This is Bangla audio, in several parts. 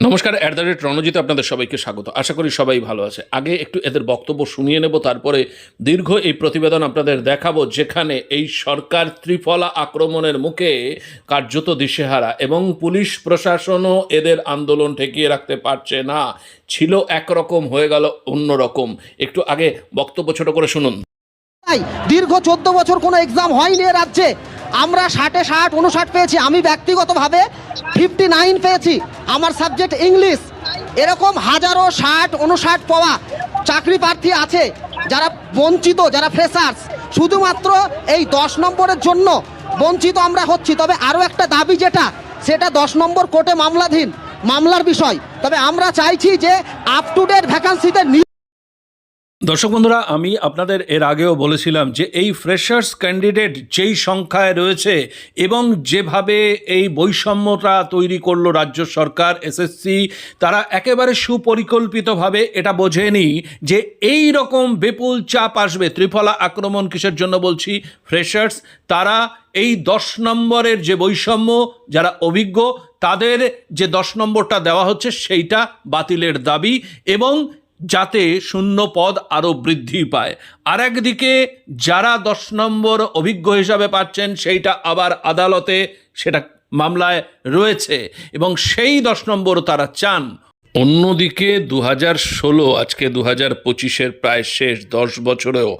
নমস্কার অ্যাট দ্য রেট রণজিতে আপনাদের সবাইকে স্বাগত। আশা করি সবাই ভালো আছে। আগে একটু এদের বক্তব্য শুনিয়ে নেব, তারপরে দীর্ঘ এই প্রতিবেদন আপনাদের দেখাবো, যেখানে এই সরকার ত্রিফলা আক্রমণের মুখে কার্যত দিশেহারা এবং পুলিশ প্রশাসনও এদের আন্দোলন ঠেকিয়ে রাখতে পারছে না। ছিল একরকম, হয়ে গেল অন্যরকম। একটু আগে বক্তব্য ছোট করে শুনুন। দীর্ঘ চোদ্দ বছর কোনো এক্সাম হয়নি রাজ্যে। আমরা ষাটে ষাট উনষাট পেয়েছি। আমি ব্যক্তিগতভাবে ফিফটি নাইন পেয়েছি। আমার সাবজেক্ট ইংলিশ। এরকম হাজারো ষাট উনষাট পাওয়া চাকরি প্রার্থী আছে, যারা বঞ্চিত, যারা ফ্রেশার্স শুধুমাত্র এই দশ নম্বরের জন্য বঞ্চিত আমরা হচ্ছি। তবে আরও একটা দাবি যেটা, সেটা দশ নম্বর কোর্টে মামলাধীন, মামলার বিষয়। তবে আমরা চাইছি যে আপ টু ডেট ভ্যাকান্সিতে দর্শক বন্ধুরা, আমি আপনাদের এর আগেও বলেছিলাম যে এই ফ্রেশার্স ক্যান্ডিডেট যেই সংখ্যায় রয়েছে এবং যেভাবে এই বৈষম্যটা তৈরি করল রাজ্য সরকার এসএসসি তারা একেবারে সুপরিকল্পিতভাবে এটা বোঝেনি যে এই রকম বিপুল চাপ আসবে। ত্রিফলা আক্রমণ কিসের জন্য বলছি? ফ্রেশার্স তারা এই দশ নম্বরের যে বৈষম্য, যারা অভিজ্ঞ, তাদের যে দশ নম্বরটা দেওয়া হচ্ছে, সেইটা বাতিলের দাবি এবং যাতে শূন্য পদ আরও বৃদ্ধি পায়। আর একদিকে যারা দশ নম্বর অভিজ্ঞ হিসাবে পাচ্ছেন, সেইটা আবার আদালতে সেটা মামলায় রয়েছে এবং সেই দশ নম্বর তারা চান। অন্যদিকে দু হাজার ষোলো, আজকে দু হাজার পঁচিশের প্রায় শেষ দশ বছরেও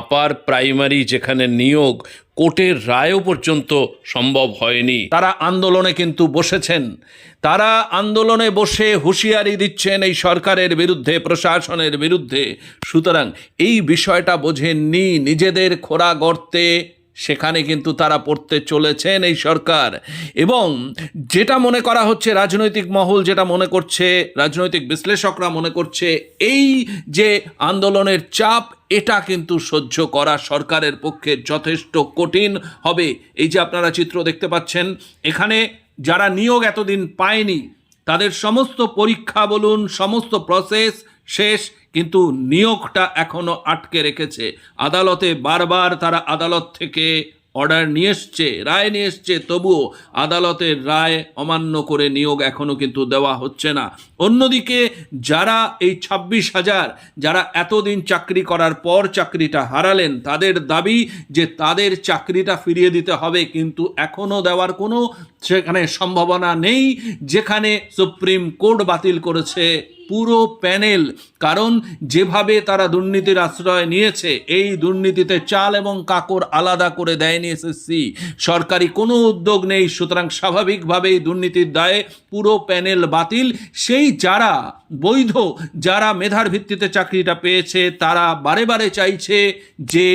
আপার প্রাইমারি যেখানে নিয়োগ কোর্টের রায়ও পর্যন্ত সম্ভব হয়নি। তারা আন্দোলনে কিন্তু বসেছেন। তারা আন্দোলনে বসে হুঁশিয়ারি দিচ্ছেন এই সরকারের বিরুদ্ধে, প্রশাসনের বিরুদ্ধে। সুতরাং এই বিষয়টা বোঝেননি নিজেদের খোরা গর্তে। সেখানে কিন্তু তারা পড়তে চলেছেন এই সরকার। এবং যেটা মনে করা হচ্ছে রাজনৈতিক মহল যেটা মনে করছে, রাজনৈতিক বিশ্লেষকরা মনে করছে, এই যে আন্দোলনের চাপ এটা কিন্তু সহ্য করা সরকারের পক্ষে যথেষ্ট কঠিন। হবে, এই যে আপনারা চিত্র দেখতে পাচ্ছেন, এখানে যারা নিয়োগ এতদিন পায়নি, তাদের সমস্ত পরীক্ষা বলুন, সমস্ত প্রসেস শেষ, কিন্তু নিয়োগটা এখনও আটকে রেখেছে। আদালতে বারবার তারা আদালত থেকে অর্ডার নিয়ে এসছে, রায় নিয়ে এসছে, তবুও আদালতের রায় অমান্য করে নিয়োগ এখনও কিন্তু দেওয়া হচ্ছে না। অন্যদিকে যারা এই ছাব্বিশ হাজার, যারা এতদিন চাকরি করার পর চাকরিটা হারালেন, তাদের দাবি যে তাদের চাকরিটা ফিরিয়ে দিতে হবে, কিন্তু এখনও দেওয়ার কোনো সেখানে সম্ভাবনা নেই, যেখানে সুপ্রিম কোর্ট বাতিল করেছে। পুরো প্যানেল। কারণ যেভাবে তারা দুর্নীতির আশ্রয় নিয়েছে, এই দুর্নীতিতে চাল এবং কাকর আলাদা করে দেয়নি এসএসসি। সরকারি কোনো উদ্যোগ নেই, সুতরাং স্বাভাবিকভাবেই দুর্নীতির দায়ে পুরো প্যানেল বাতিল। সেই যারা বৈধ, যারা মেধার ভিত্তিতে চাকরিটা পেয়েছে, তারা বারে বারে চাইছে যে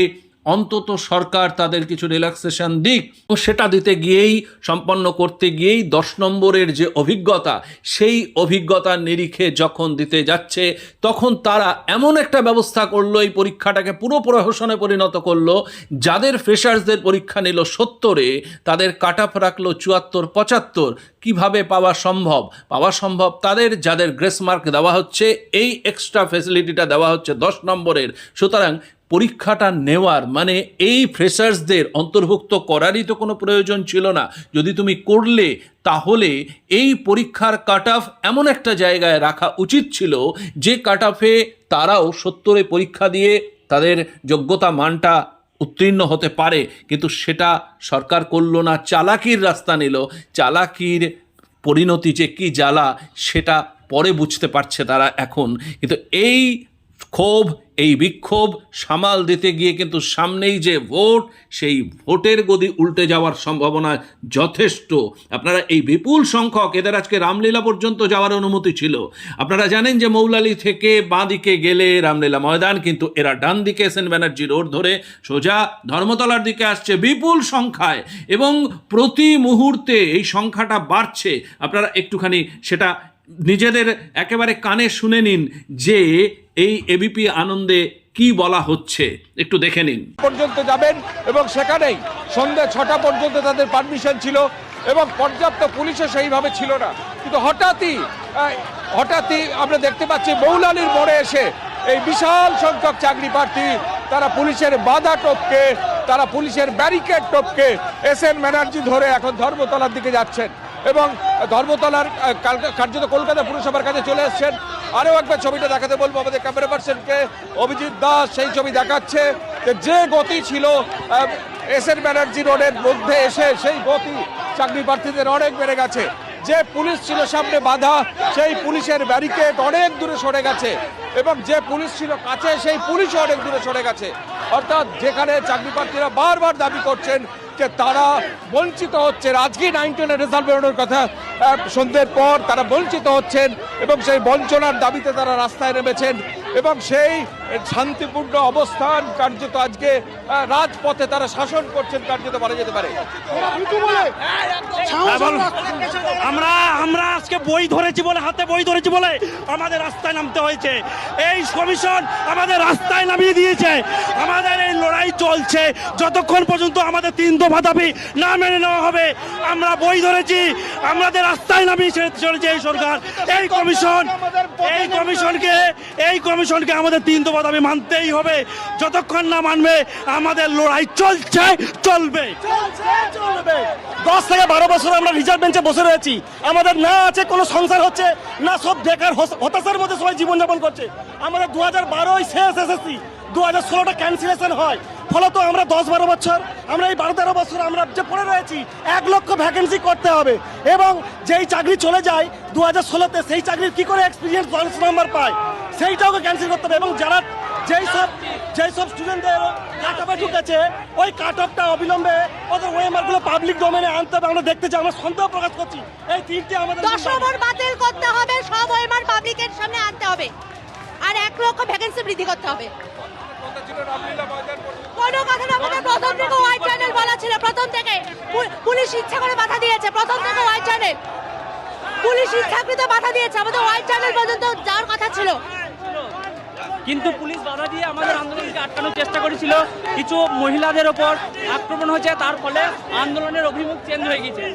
অন্তত সরকার তাদের কিছু রিল্যাক্সেশন দিক ও সেটা দিতে গিয়েই, সম্পন্ন করতে গিয়েই দশ নম্বরের যে অভিজ্ঞতা, সেই অভিজ্ঞতার নিরিখে যখন দিতে যাচ্ছে, তখন তারা এমন একটা ব্যবস্থা করল, এই পরীক্ষাটাকে পুরো প্রহসনে পরিণত করল, যাদের ফ্রেশার্সদের পরীক্ষা নিল সত্তরে, তাদের কাট অফ রাখল চুয়াত্তর, পঁচাত্তর। কীভাবে পাওয়া সম্ভব? পাওয়া সম্ভব তাদের, যাদের গ্রেস মার্ক দেওয়া হচ্ছে, এই এক্সট্রা ফেসিলিটিটা দেওয়া হচ্ছে দশ নম্বরের। সুতরাং পরীক্ষাটা নেওয়ার মানে এই ফ্রেশার্সদের অন্তর্ভুক্ত করারই তো কোনো প্রয়োজন ছিল না। যদি তুমি করলে, তাহলে এই পরীক্ষার কাট অফ এমন একটা জায়গায় রাখা উচিত ছিল, যে কাট অফে তারাও সত্তরে পরীক্ষা দিয়ে তাদের যোগ্যতা মানটা উত্তীর্ণ হতে পারে। কিন্তু সেটা সরকার করল না, চালাকির রাস্তা নিল। চালাকির পরিণতি যে কী জ্বালা, সেটা পরে বুঝতে পারছে তারা এখন। কিন্তু এই ক্ষোভ এই বিক্ষোভ সামাল দিতে গিয়ে কিন্তু সামনেই যে ভোট, সেই ভোটের গদি উল্টে যাওয়ার সম্ভাবনা যথেষ্ট। আপনারা এই বিপুল সংখ্যক, এদের আজকে রামলীলা পর্যন্ত যাওয়ার অনুমতি ছিল। আপনারা জানেন যে মৌলালি থেকে বাঁ দিকে গেলে রামলীলা ময়দান, কিন্তু এরা ডান দিকে এসেন ব্যানার্জি রোড ধরে সোজা ধর্মতলার দিকে আসছে বিপুল সংখ্যায়। এবং প্রতি মুহূর্তে এই সংখ্যাটা বাড়ছে। আপনারা একটুখানি সেটা নিজেদের একেবারে কানে শুনে নিন যে এই এবিপি আনন্দে কি বলা হচ্ছে? একটু দেখে নিন। পর্যন্ত যাবেন এবং সেখানেই সন্ধ্যা ছটা পর্যন্ত তাদের পারমিশন ছিল এবং পর্যাপ্ত পুলিশও সেইভাবে ছিল না। কিন্তু হঠাৎই হঠাৎই আমরা দেখতে পাচ্ছি মৌলালির মোড়ে এসে এই বিশাল সংখ্যক চাকরি প্রার্থী, তারা পুলিশের বাধা টপকে, তারা পুলিশের ব্যারিকেড টপকে এস এন ব্যানার্জি ধরে এখন ধর্মতলার দিকে যাচ্ছেন এবং ধর্মতলার কার্যত কলকাতা পুরসভার কাছে চলে এসছেন আরও একবার ছবিটা দেখাতে বলব আমাদের ক্যামেরা পার্সনকে অভিজিৎ দাস সেই ছবি দেখাচ্ছে যে গতি ছিল এস এন ব্যানার্জি রোডের মধ্যে এসে সেই গতি চাকরি প্রার্থীদের অনেক বেড়ে গেছে। যে পুলিশ ছিল সামনে বাধা, সেই পুলিশের ব্যারিকেড অনেক দূরে সরে গেছে। এবং যে পুলিশ ছিল কাছে, সেই পুলিশও অনেক দূরে সরে গেছে। অর্থাৎ যেখানে চাকরি প্রার্থীরা বারবার দাবি করছেন তারা বঞ্চিত হচ্ছে আজকে নাইন টেনের রেজাল্ট বেরোনোর কথা। সন্ধ্যের পর তারা বঞ্চিত হচ্ছেন এবং সেই বঞ্চনার দাবিতে তারা রাস্তায় নেমেছেন এবং সেই শান্তিপূর্ণ অবস্থান কার্যত আজকে রাজপথে তারা শাসন করছেন কার্যত বলা যেতে পারে। হ্যাঁ, আমরা আমরা আজকে বই ধরেছি বলে হাতে বই ধরেছি বলে আমাদের রাস্তায় নামতে হয়েছে। এই কমিশন আমাদের রাস্তায় নামিয়ে দিয়েছে। আমাদের এই লড়াই চলছে। যতক্ষণ পর্যন্ত আমাদের তিন দফা দাবি না মেনে নেওয়া হবে আমরা বই ধরেছি। আমাদের রাস্তায় নামিয়ে চলেছে এই সরকার। এই কমিশন এই কমিশনকে এই কমিশনকে আমাদের তিন দফা দাবি মানতেই হবে। যতক্ষণ না মানবে আমাদের লড়াই চলছে চলবে। চলবে। দশ থেকে বারো বছর আমরা রিজার্ভ বেঞ্চে বসে রয়েছি। আমাদের না আছে কোনো সংসার হচ্ছে না সব বেকার হতাশার মধ্যে সবাই জীবনযাপন করছে। আমাদের দু হাজার বারোই শেষ এসেছি দু হাজার ষোলোটা ক্যান্সেলেশন হয়। ফলত আমরা দশ বারো বছর আমরা এই বারো তেরো বছর আমরা যে পড়ে রয়েছি এক লক্ষ ভ্যাকেন্সি করতে হবে। এবং যেই চাকরি চলে যায় দু হাজার ষোলোতে সেই চাকরির কি করে এক্সপিরিয়েন্স দশ নাম্বার পায়? সেইটাও ক্যান্সেল করতে হবে। এবং যারা যেই সব যেই সব স্টুডেন্টদের কাট অফে ঢুকেছে, ওই কাট অফটা অবিলম্বে ওদের ওয়েমারগুলো পাবলিক ডোমেনে আনতে হবে। আমরা দেখতে চাই, আমরা সন্দেহ প্রকাশ করছি। এই তিনটে আমাদের দশমর বাতিল করতে হবে, সব ওয়েমার পাবলিকের সামনে আনতে হবে। আর এক লক্ষ ভ্যাকেন্সি বৃদ্ধি করতে হবে। কোনো কথা না বলে প্রথম থেকে হোয়াইট চ্যানেল বলা ছিল। প্রথম থেকে পুলিশ ইচ্ছা করে বাধা দিয়েছে। প্রথম থেকে হোয়াইট চ্যানেল পুলিশ ইচ্ছাকৃত বাধা দিয়েছে। আমাদের হোয়াইট চ্যানেল পর্যন্ত ছিল কিন্তু পুলিশ বাধা দিয়ে আমাদের আন্দোলনকে আটকানোর চেষ্টা করেছিল। কিছু মহিলাদের ওপর আক্রমণ হয়েছে, তার ফলে আন্দোলনের অভিমুখ চেঞ্জ হয়ে গেছে।